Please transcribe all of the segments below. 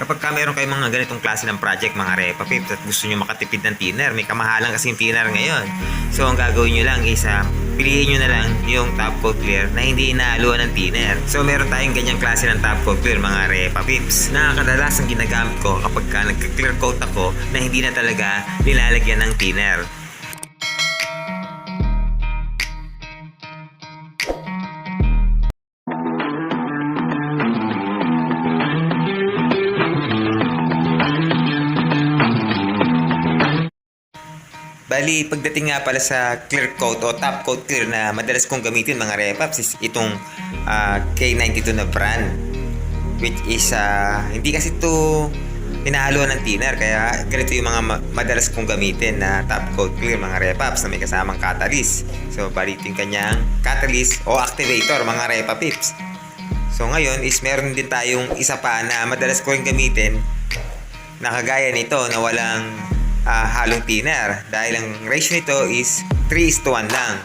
Kapag ka meron kayong mga ganitong klase ng project, mga repa pips, at gusto nyo makatipid ng thinner, may kamahalan kasi yung thinner ngayon. So, ang gagawin nyo lang is, ah, piliin nyo na lang yung top coat clear na hindi inahaluan ng thinner. So, meron tayong ganyang klase ng top coat clear, mga repa pips. Nakakadalas ang ginagamit ko kapag ka nagka-clear coat ako na hindi na talaga nilalagyan ng thinner. Bali, pagdating nga pala sa clear coat o top coat clear na madalas kong gamitin mga repaps is itong ah, K92 na brand. Which is, ah, hindi kasi ito pinahaluan ng thinner. Kaya ganito yung mga ma- madalas kong gamitin na top coat clear mga repaps na may kasamang catalyst. So, bali ito yung kanyang catalyst o activator mga repapips. So, ngayon is meron din tayong isa pa na madalas ko rin gamitin na kagaya nito na walang ah, halong thinner dahil ang ratio nito is 3 is to 1 lang.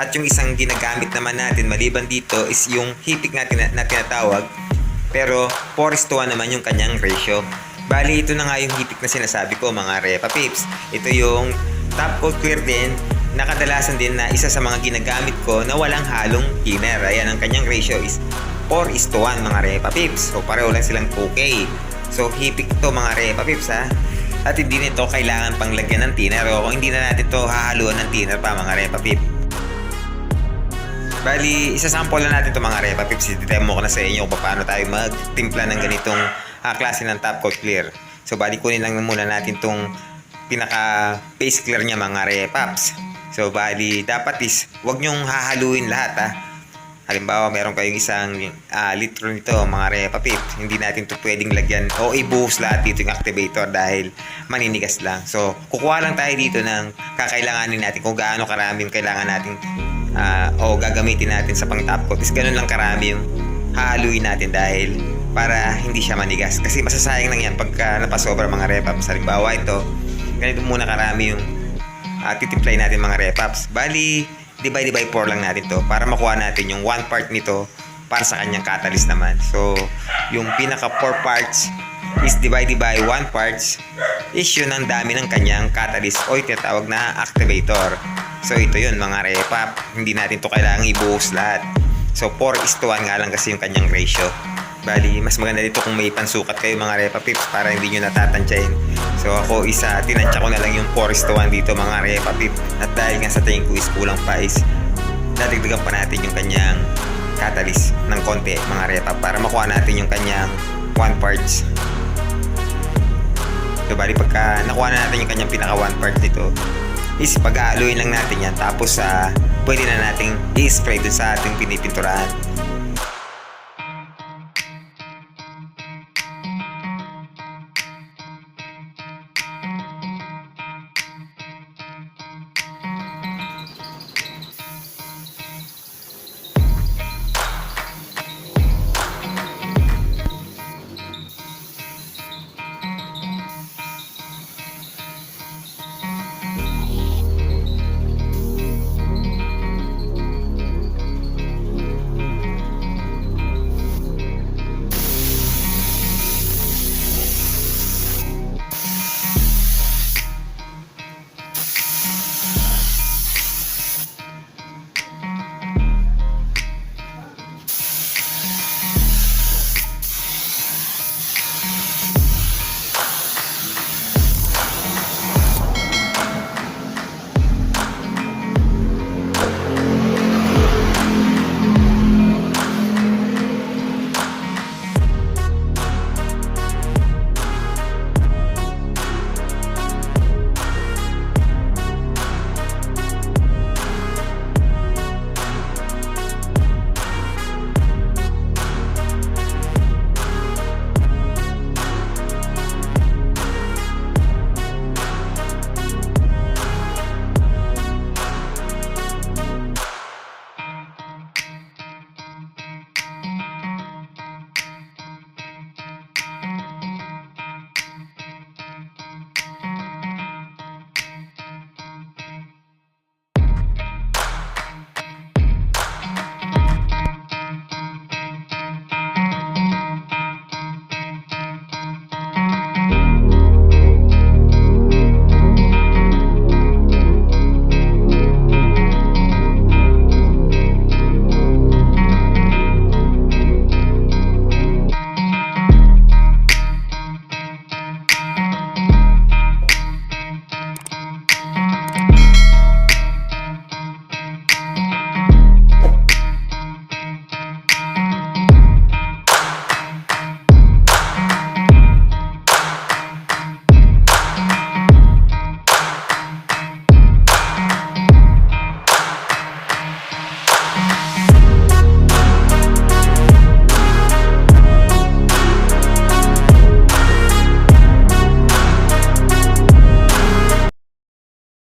At yung isang ginagamit naman natin maliban dito is yung hipik na, tina- na tinatawag pero 4 is to 1 naman yung kanyang ratio. Bali, ito na nga yung hipik na sinasabi ko mga repa pips. Ito yung top coat clear din na kadalasan din na isa sa mga ginagamit ko na walang halong thinner. Ayan, ang kanyang ratio is 4 is to 1 mga repa pips. So pareho lang silang 2K. So hipik to mga repa pips ha. At hindi nito kailangan pang lagyan ng thinner o kung hindi na natin to hahaluan ng thinner pa mga repa pips. Bali, isasample na natin itong mga repa pips. I-demo ko na sa inyo kung paano tayo magtimpla ng ganitong ah, klase ng top coat clear. So, bali kunin lang muna natin itong pinaka base clear niya mga repaps. So, bali, dapat is, wag nyong hahaluin lahat ha. Halimbawa, meron kayong isang ah, litro nito, mga repa pips. Hindi natin to pwedeng lagyan o ibuhos lahat dito yung activator dahil maninigas lang. So, kukuha lang tayo dito ng kakailanganin natin kung gaano karami yung kailangan natin ah, o gagamitin natin sa pang top coat is ganun lang karami yung hahaluin natin dahil para hindi siya manigas. Kasi masasayang lang yan pagka napasobra mga repaps. Halimbawa ito, ganito muna karami yung uh, titimply natin mga repaps. Bali, divide by 4 lang natin to para makuha natin yung one part nito para sa kanyang catalyst naman. So, yung pinaka 4 parts is divided by 1 parts is yun ang dami ng kanyang catalyst o yung tinatawag na activator. So, ito yun mga repap. Hindi natin to kailangan ibuhos lahat. So, 4 is to 1 nga lang kasi yung kanyang ratio. Bali, mas maganda dito kung may pansukat kayo mga repa pips para hindi nyo natatantyahin. So ako isa, tinansya ko na lang yung 4 is to 1 dito mga repa pip. At dahil nga sa tingin ko is kulang pa is dadagdagan pa natin yung kanyang catalyst ng konti mga repa para makuha natin yung kanyang 1 parts. So bali pagka nakuha na natin yung kanyang pinaka 1 part nito is pag-aaluin lang natin yan tapos sa pwede na nating i-spray dun sa ating pinipinturahan.